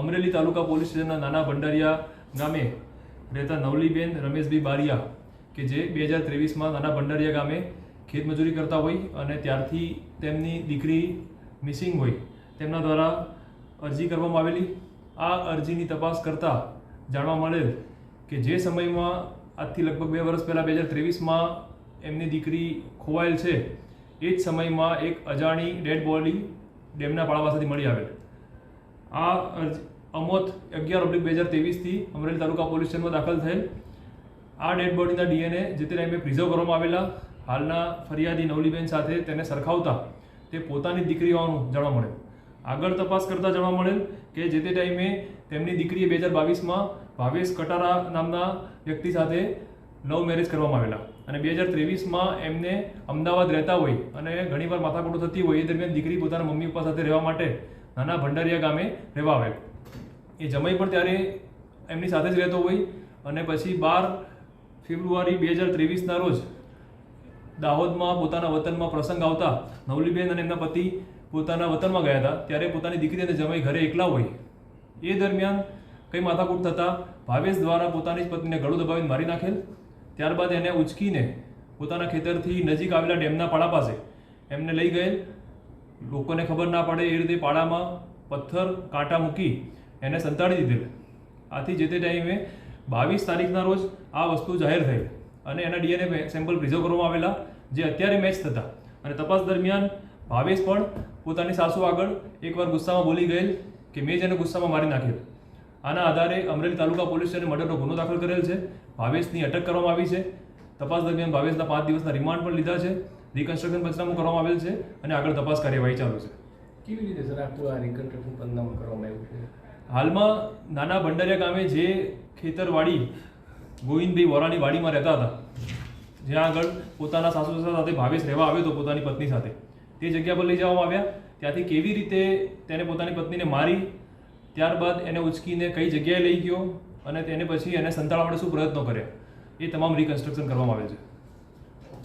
અમરેલી તાલુકા police સ્ટેશનના નાના ભંડારિયા ગામે રહેતા નવલીબેન રમેશભાઈ બારિયા કે જે બે હજાર ત્રેવીસમાં નાના ભંડારિયા ગામે ખેતમજૂરી કરતા હોય અને ત્યારથી તેમની દીકરી મિસિંગ હોય, તેમના દ્વારા અરજી કરવામાં આવેલી. આ અરજીની તપાસ કરતાં જાણવા મળેલ કે જે સમયમાં આજથી લગભગ બે વર્ષ પહેલાં બે હજાર ત્રેવીસમાં એમની દીકરી ખોવાયેલ છે, એ જ સમયમાં એક અજાણી ડેડ બોડી ડેમના પાળા પાસેથી મળી આવેલ. આ અમોત અગિયાર ઓબ્લિક બે હજાર ત્રેવીસથી અમરેલી તાલુકા પોલીસ સ્ટેશનમાં દાખલ થયેલ. આ ડેડ બોડીના ડીએનએ જે તે ટાઈમે પ્રિઝર્વ કરવામાં આવેલા. હાલના ફરિયાદી નવલીબેન સાથે તેને સરખાવતા તે પોતાની દીકરી હોવાનું જાણવા મળેલ. આગળ તપાસ કરતાં જાણવા મળેલ કે જે તે ટાઈમે તેમની દીકરીએ બે હજાર બાવીસમાં ભાવેશ કટારા નામના વ્યક્તિ સાથે લવ મેરેજ કરવામાં આવેલા અને બે હજાર ત્રેવીસમાં એમને અમદાવાદ રહેતા હોય અને ઘણીવાર માથાકૂટો થતી હોય એ દરમિયાન દીકરી પોતાના મમ્મી પપ્પા સાથે રહેવા માટે નાના ભંડારિયા ગામે રહેવા આવે. એ જમાઈ પણ ત્યારે એમની સાથે જ રહેતો હોય અને પછી બાર ફેબ્રુઆરી બે હજાર ત્રેવીસના રોજ દાહોદમાં પોતાના વતનમાં પ્રસંગ આવતા નવલીબેન અને એમના પતિ પોતાના વતનમાં ગયા હતા. ત્યારે પોતાની દીકરી અને જમાઈ ઘરે એકલા હોય. એ દરમિયાન કંઈ માથાકૂટ થતાં ભાવેશ દ્વારા પોતાની જ પત્નીને ગળું દબાવીને મારી નાખેલ. ત્યારબાદ એને ઉચકીને પોતાના ખેતરથી નજીક આવેલા ડેમના પાડા પાસે એમને લઈ ગયેલ લોકોને ખબર ના પડે એ રીતે પાડામાં પથ્થર, કાંટા મૂકી એને સંતાડી દીધેલ. આથી જે તે ટાઈમે બાવીસ તારીખના રોજ આ વસ્તુ જાહેર થઈ અને એના ડીએનએ સેમ્પલ પ્રિઝર્વ કરવામાં આવેલા, જે અત્યારે મેચ થતા. અને તપાસ દરમિયાન ભાવેશ પણ પોતાની સાસુ આગળ એકવાર ગુસ્સામાં બોલી ગયેલ કે મેં એને ગુસ્સામાં મારી નાખેલ. આના આધારે અમરેલી તાલુકા પોલીસ સ્ટેશને મર્ડરનો ગુનો દાખલ કરેલ છે. ભાવેશની અટક કરવામાં આવી છે. તપાસ દરમિયાન ભાવેશના પાંચ દિવસના રિમાન્ડ પણ લીધા છે. રિકન્સ્ટ્રક્શન પંચનામું કરવામાં આવેલ છે અને આગળ તપાસ કાર્યવાહી ચાલુ છે. કેવી રીતે સર આખું આ રિકન્સ્ટ્રક્શન પંચનામું કરવામાં આવ્યું છે? હાલમાં નાના ભંડારિયા ગામે જે ખેતરવાડી ગોવિંદભાઈ વોરાની વાડીમાં રહેતા હતા જ્યાં આગળ પોતાના સાસુ સસરા સાથે ભાવેશ રહેવા આવ્યો હતો પોતાની પત્ની સાથે. તે જગ્યા પર લઈ જવામાં આવ્યા. ત્યાંથી કેવી રીતે તેને પોતાની પત્નીને મારી ત્યારબાદ એને ઉચકીને કઈ જગ્યાએ લઈ ગયો અને તેને પછી એને સંતાડવા માટે શું પ્રયત્નો કર્યા એ તમામ રિકન્સ્ટ્રક્શન કરવામાં આવે છે.